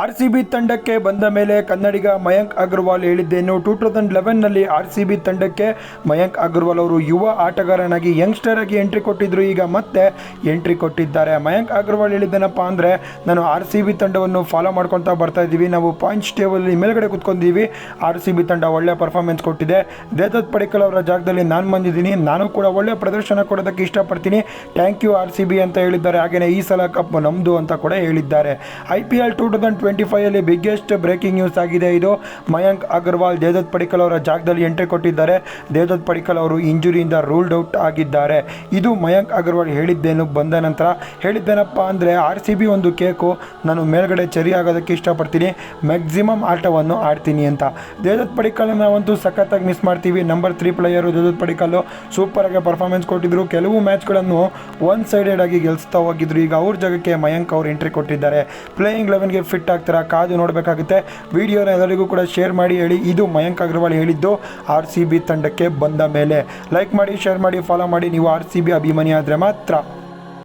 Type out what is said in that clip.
R C B ತಂಡಕ್ಕೆ ಬಂದ ಮೇಲೆ ಕನ್ನಡಿಗ ಮಯಾಂಕ್ ಅಗರ್ವಾಲ್ ಹೇಳಿದ್ದೇನು. ಟೂ ತೌಸಂಡ್ ಲೆವೆನ್ನಲ್ಲಿ ಆರ್ ಸಿ ಬಿ ತಂಡಕ್ಕೆ ಮಯಾಂಕ್ ಅಗರ್ವಾಲ್ ಅವರು ಯುವ ಆಟಗಾರನಾಗಿ ಯಂಗ್ಸ್ಟರ್ ಆಗಿ ಎಂಟ್ರಿ ಕೊಟ್ಟಿದ್ರು. ಈಗ ಮತ್ತೆ ಎಂಟ್ರಿ ಕೊಟ್ಟಿದ್ದಾರೆ. ಮಯಾಂಕ್ ಅಗರ್ವಾಲ್ ಹೇಳಿದ್ದೇನಪ್ಪ ಅಂದರೆ, ನಾನು ಆರ್ ಸಿ ಬಿ ತಂಡವನ್ನು ಫಾಲೋ ಮಾಡ್ಕೊತಾ ಬರ್ತಾ ಇದ್ದೀವಿ. ನಾವು ಪಾಯಿಂಟ್ಸ್ ಟೇಬಲಲ್ಲಿ ಮೇಲ್ಗಡೆ ಕುತ್ಕೊಂಡಿದ್ದೀವಿ. ಆರ್ ಸಿ ಬಿ ತಂಡ ಒಳ್ಳೆಯ ಪರ್ಫಾರ್ಮೆನ್ಸ್ ಕೊಟ್ಟಿದೆ. ದೇತತ್ ಪಡಿಕಲ್ ಅವರ ಜಾಗದಲ್ಲಿ ನಾನು ಬಂದಿದ್ದೀನಿ. ನಾನು ಕೂಡ ಒಳ್ಳೆಯ ಪ್ರದರ್ಶನ ಕೊಡೋದಕ್ಕೆ ಇಷ್ಟಪಡ್ತೀನಿ. Thank you R C B ಅಂತ ಹೇಳಿದ್ದಾರೆ. ಹಾಗೆಯೇ ಈ ಸಲ ಕಪ್ ನಮ್ಮದು ಅಂತ ಕೂಡ ಹೇಳಿದ್ದಾರೆ. I P L two thousand twenty ಫೈವಲ್ಲಿ biggest breaking news ಆಗಿದೆ. ಇದು ಮಯಾಂಕ್ ಅಗರ್ವಾಲ್, ದೇವದತ್ ಪಡಿಕಲ್ ಅವರ ಜಾಗದಲ್ಲಿ ಎಂಟ್ರಿ ಕೊಟ್ಟಿದ್ದಾರೆ. ದೇವದತ್ ಪಡಿಕಲ್ ಅವರು ಇಂಜುರಿಯಿಂದ ರೂಲ್ಡ್ ಔಟ್ ಆಗಿದ್ದಾರೆ. ಇದು ಮಯಾಂಕ್ ಅಗರ್ವಾಲ್ ಹೇಳಿದ್ದೇನು ಬಂದ ನಂತರ, ಹೇಳಿದ್ದೇನಪ್ಪ ಅಂದರೆ ಆರ್ ಸಿ ಬಿ ಒಂದು ಕೇಕು ನಾನು ಮೇಲ್ಗಡೆ ಚರಿ ಆಗೋದಕ್ಕೆ ಇಷ್ಟಪಡ್ತೀನಿ ಮ್ಯಾಕ್ಸಿಮಮ್ ಆಟವನ್ನು ಆಡ್ತೀನಿ ಅಂತ. ದೇವದತ್ ಪಡಿಕಲ್ ನಾವಂತೂ ಸಖತ್ತಾಗಿ ಮಿಸ್ ಮಾಡ್ತೀವಿ. Number three player Devdutt Padikkal ಸೂಪರಾಗಿ ಪರ್ಫಾರ್ಮೆನ್ಸ್ ಕೊಟ್ಟಿದ್ರು. ಕೆಲವು ಮ್ಯಾಚ್ಗಳನ್ನು ಒನ್ ಸೈಡೆಡ್ ಆಗಿ ಗೆಲ್ಲಿಸ್ತಾ ಹೋಗಿದ್ರು. ಈಗ ಅವ್ರ ಜಾಗಕ್ಕೆ ಮಯಾಂಕ್ ಅವರು ಎಂಟ್ರಿ ಕೊಟ್ಟಿದ್ದಾರೆ. ಪ್ಲೇಯಿಂಗ್ ಲೆವೆನ್ಗೆ ಫಿಟ್ ಆಗ್ತಾರ? ಕಾದು ನೋಡಬೇಕಾಗುತ್ತೆ. ವಿಡಿಯೋನ ಎಲ್ಲರಿಗೂ ಕೂಡ ಶೇರ್ ಮಾಡಿ ಹೇಳಿ. ಇದು ಮಯಾಂಕ್ ಅಗ್ರವಾಲ್ ಹೇಳಿದ್ದು ಆರ್ ಸಿ ಬಿ ತಂಡಕ್ಕೆ ಬಂದ ಮೇಲೆ. ಲೈಕ್ ಮಾಡಿ, ಶೇರ್ ಮಾಡಿ, ಫಾಲೋ ಮಾಡಿ. ನೀವು ಆರ್ ಸಿ ಬಿ ಅಭಿಮಾನಿ ಆದರೆ ಮಾತ್ರ.